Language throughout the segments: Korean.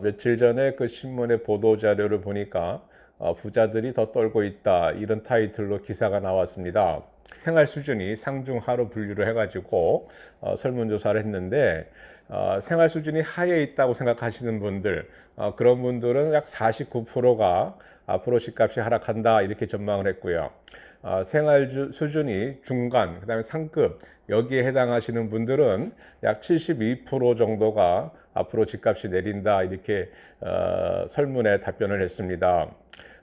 며칠 전에 그 신문의 보도 자료를 보니까 어, 부자들이 더 떨고 있다 이런 타이틀로 기사가 나왔습니다. 생활 수준이 상중하로 분류를 해가지고 어, 설문조사를 했는데 어, 생활 수준이 하에 있다고 생각하시는 분들 어, 그런 분들은 약 49%가 앞으로 집값이 하락한다 이렇게 전망을 했고요. 어, 생활 주- 수준이 중간 그다음에 상급 여기에 해당하시는 분들은 약 72% 정도가 앞으로 집값이 내린다 이렇게 어, 설문에 답변을 했습니다.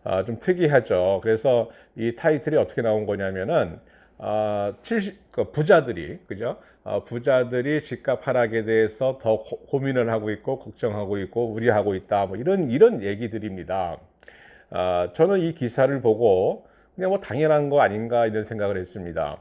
아, 좀 특이하죠. 그래서 이 타이틀이 어떻게 나온 거냐면은 아, 70, 그 부자들이 그죠? 아, 부자들이 집값 하락에 대해서 더 고, 고민을 하고 있고 걱정하고 있고 우려하고 있다. 뭐 이런 이런 얘기들입니다. 아, 저는 이 기사를 보고 그냥 뭐 당연한 거 아닌가 이런 생각을 했습니다.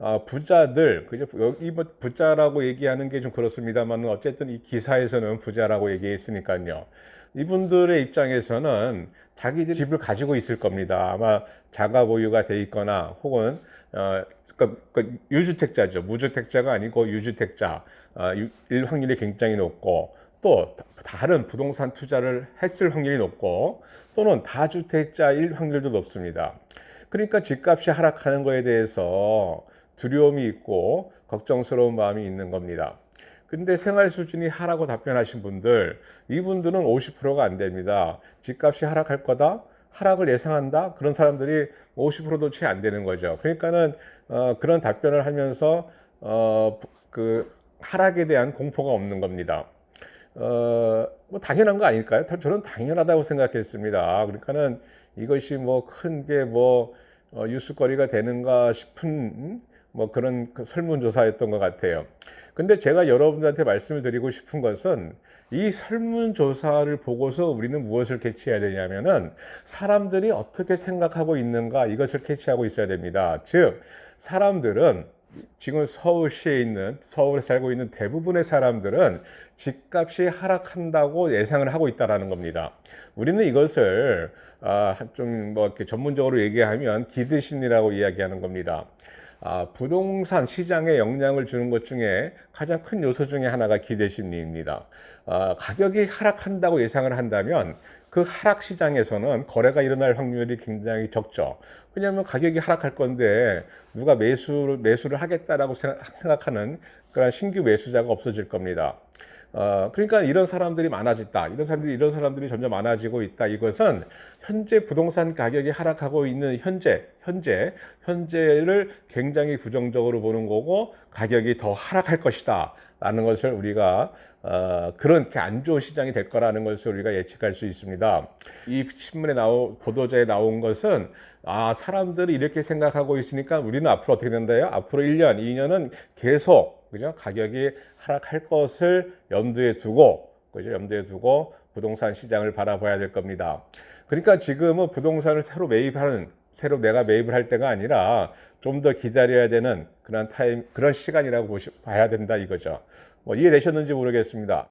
아, 부자들, 그죠? 여기 뭐 부자라고 얘기하는 게 좀 그렇습니다만 어쨌든 이 기사에서는 부자라고 얘기했으니까요. 이분들의 입장에서는 자기들이 집을 가지고 있을 겁니다. 아마 자가 보유가 돼 있거나 혹은 어, 그러니까, 그러니까 유주택자죠. 무주택자가 아니고 유주택자. 어, 유- 일 확률이 굉장히 높고 또 다- 다른 부동산 투자를 했을 확률이 높고 또는 다주택자일 확률도 높습니다. 그러니까 집값이 하락하는 거에 대해서 두려움이 있고 걱정스러운 마음이 있는 겁니다. 근데 생활 수준이 하라고 답변하신 분들, 이분들은 50%가 안 됩니다. 집값이 하락할 거다? 하락을 예상한다? 그런 사람들이 50%도 채 안 되는 거죠. 그러니까는, 어, 그런 답변을 하면서, 어, 그, 하락에 대한 공포가 없는 겁니다. 어, 뭐 당연한 거 아닐까요? 다- 저는 당연하다고 생각했습니다. 그러니까는 이것이 뭐 큰 게뭐 어, 뉴스거리가 되는가 싶은 음? 뭐 그런 그 설문조사였던 것 같아요. 근데 제가 여러분들한테 말씀을 드리고 싶은 것은 이 설문조사를 보고서 우리는 무엇을 캐치해야 되냐면은 사람들이 어떻게 생각하고 있는가 이것을 캐치하고 있어야 됩니다. 즉, 사람들은 지금 서울시에 있는 서울에 살고 있는 대부분의 사람들은 집값이 하락한다고 예상을 하고 있다라는 겁니다. 우리는 이것을 아, 좀뭐 이렇게 전문적으로 얘기하면 기대 심리라고 이야기하는 겁니다. 아, 부동산 시장에 영향을 주는 것 중에 가장 큰 요소 중에 하나가 기대 심리입니다. 아, 가격이 하락한다고 예상을 한다면 그 하락 시장에서는 거래가 일어날 확률이 굉장히 적죠. 왜냐하면 가격이 하락할 건데 누가 매수를 매수를 하겠다라고 생각- 생각하는 그런 신규 매수자가 없어질 겁니다. 어, 그러니까 이런 사람들이 많아졌다. 이런 사람들이 이런 사람들이 점점 많아지고 있다. 이것은 현재 부동산 가격이 하락하고 있는 현재 현재 현재를 굉장히 부정적으로 보는 거고 가격이 더 하락할 것이다. 라는 것을 우리가 어, 그렇게 안 좋은 시장이 될 거라는 것을 우리가 예측할 수 있습니다. 이 신문에 나오 보도자에 나온 것은 아 사람들이 이렇게 생각하고 있으니까 우리는 앞으로 어떻게 된다요? 앞으로 1년, 2년은 계속 그죠? 가격이 하락할 것을 염두에 두고 그죠? 염두에 두고 부동산 시장을 바라봐야 될 겁니다. 그러니까 지금은 부동산을 새로 매입하는 새로 내가 매입을 할 때가 아니라 좀 더 기다려야 되는 그런 타임 그런 시간이라고 보시, 봐야 된다 이거죠. 뭐 이해되셨는지 모르겠습니다.